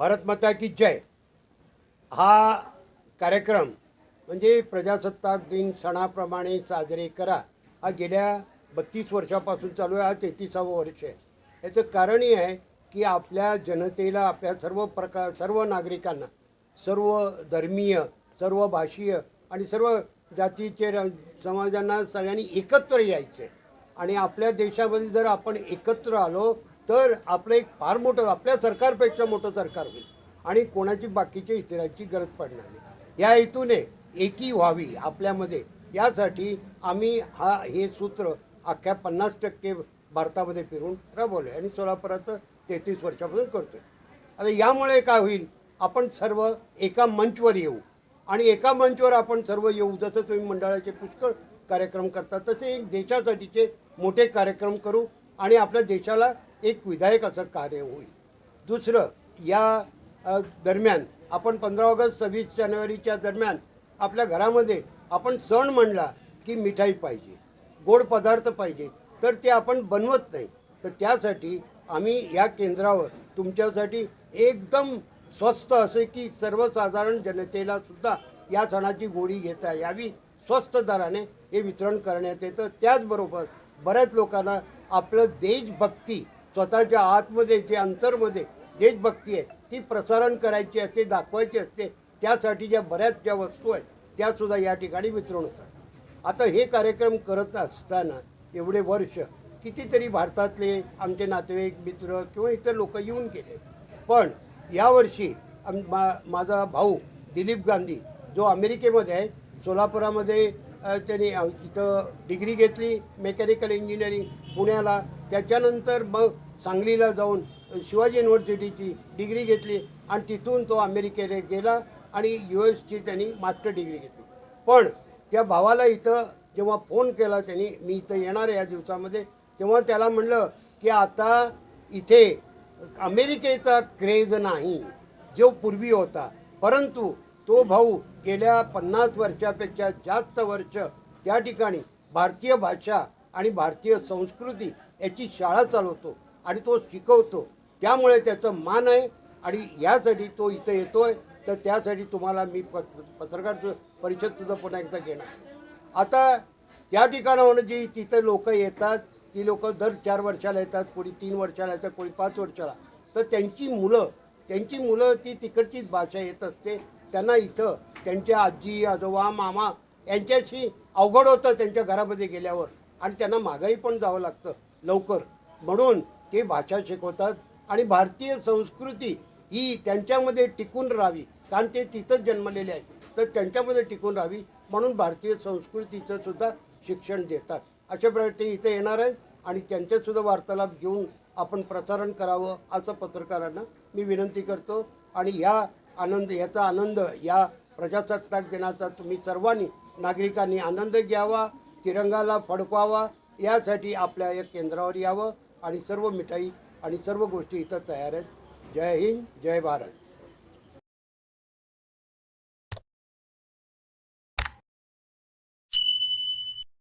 भारत माता की जय. हा कार्यक्रम म्हणजे प्रजासत्ताक दिन सणाप्रमाणे साजरे करा. हा गेल्या बत्तीस वर्षापासून चालू आहे हा तेहतीसावं वर्ष आहे. याचं कारण हे आहे की आपल्या जनतेला आपल्या सर्व प्रकार सर्व नागरिकांना सर्व धर्मीय सर्व भाषीय आणि सर्व जातीचे र- समाजांना सगळ्यांनी एकत्र यायचं आहे आणि आपल्या देशामध्ये जर आपण एकत्र आलो तर आपलं एक फार मोठं आपल्या सरकारपेक्षा मोठं सरकार होईल. आणि कोणाची बाकीच्या इतरांची गरज पडणार नाही. या हेतूने एकी व्हावी आपल्यामध्ये. यासाठी आम्ही हा हे सूत्र अख्ख्या पन्नास टक्के भारतामध्ये फिरून राबवलं आणि सोलापुरात तेहतीस वर्षापासून करतोय. आता यामुळे काय होईल? आपण सर्व एका मंचवर येऊ. आणि एका मंचवर आपण सर्व येऊ. जसं तुम्ही मंडळाचे पुष्कळ कार्यक्रम करता तसे एक देशासाठीचे मोठे कार्यक्रम करू. आणि आपल्या देशाला एक विधायकाचं कार्य होईल. दुसरं या दरम्यान आपण पंधरा ऑगस्ट सव्वीस जानेवारीच्या दरम्यान आपल्या घरामध्ये आपण सण म्हणला की मिठाई पाहिजे गोड पदार्थ पाहिजे तर ते आपण बनवत नाही. तर त्यासाठी आम्ही या केंद्रावर तुमच्यासाठी एकदम स्वस्त असे की सर्वसाधारण जनतेला सुद्धा या सणाची गोडी घेता यावी स्वस्त दराने हे वितरण करण्यात येतं. त्याचबरोबर बऱ्याच लोकांना आपलं देशभक्ती स्वतःच्या आतमध्ये जे अंतरमध्ये देशभक्ती आहे ती प्रसारण करायची असते दाखवायची असते त्यासाठी ज्या बऱ्याच ज्या वस्तू आहेत त्यासुद्धा या ठिकाणी वितरण होतात. आता हे कार्यक्रम करत असताना एवढे वर्ष कितीतरी भारतातले आमचे नातेवाईक मित्र किंवा इतर लोक येऊन गेले. पण यावर्षी आम मा माझा भाऊ दिलीप गांधी जो अमेरिकेमध्ये आहे सोलापुरामध्ये त्यांनी इथं डिग्री घेतली मेकॅनिकल इंजिनिअरिंग पुण्याला. त्याच्यानंतर मग सांगलीला जाऊन शिवाजी युनिव्हर्सिटीची डिग्री घेतली आणि तिथून तो अमेरिकेला गेला आणि यू एसची त्यांनी मास्टर डिग्री घेतली. पण त्या भावाला इथं जेव्हा फोन केला त्यांनी मी इथं येणार आहे या दिवसामध्ये तेव्हा त्याला म्हणलं की आता इथे अमेरिकेचा क्रेज नाही जो पूर्वी होता. परंतु तो भाऊ गेल्या पन्नास वर्षापेक्षा जास्त वर्ष त्या ठिकाणी भारतीय भाषा आणि भारतीय संस्कृती याची शाळा चालवतो आणि तो शिकवतो. त्यामुळे त्याचं मान आहे आणि यासाठी तो इथं येतो आहे तर त्यासाठी तुम्हाला मी पत्र पत्रकार परिषदसुद्धा पुन्हा एकदा घेणार आता त्या ठिकाणावर जी तिथं लोक येतात ती लोक दर चार वर्षाला येतात कोणी तीन वर्षाला येतात कोणी पाच वर्षाला. तर त्यांची मुलं त्यांची मुलं ती तिकडचीच भाषा येत असते. त्यांना इथं त्यांच्या आजी आजोबा मामा यांच्याशी अवघड होतं त्यांच्या घरामध्ये गेल्यावर. आणि त्यांना माघारी पण जावं लागतं लवकर. म्हणून ते भाषा शिकवतात आणि भारतीय संस्कृती ही त्यांच्यामध्ये टिकून राहावी. कारण ते तिथंच जन्मलेले आहेत. तर त्यांच्यामध्ये टिकून राहावी म्हणून भारतीय संस्कृतीचं सुद्धा शिक्षण देतात. अशा प्रकारे ते इथे येणार आहेत आणि त्यांच्यासुद्धा वार्तालाप घेऊन आपण प्रसारण करावं असं पत्रकारांना मी विनंती करतो. आणि ह्या आनंद याचा आनंद या प्रजासत्ताक दिनाचा तुम्ही सर्वांनी नागरिकांनी आनंद घ्यावा तिरंगाला फडकवावा यासाठी आपल्या या केंद्रावर यावं आणि सर्व मिठाई आणि सर्व गोष्टी इथं तयार आहेत. जय हिंद जय भारत.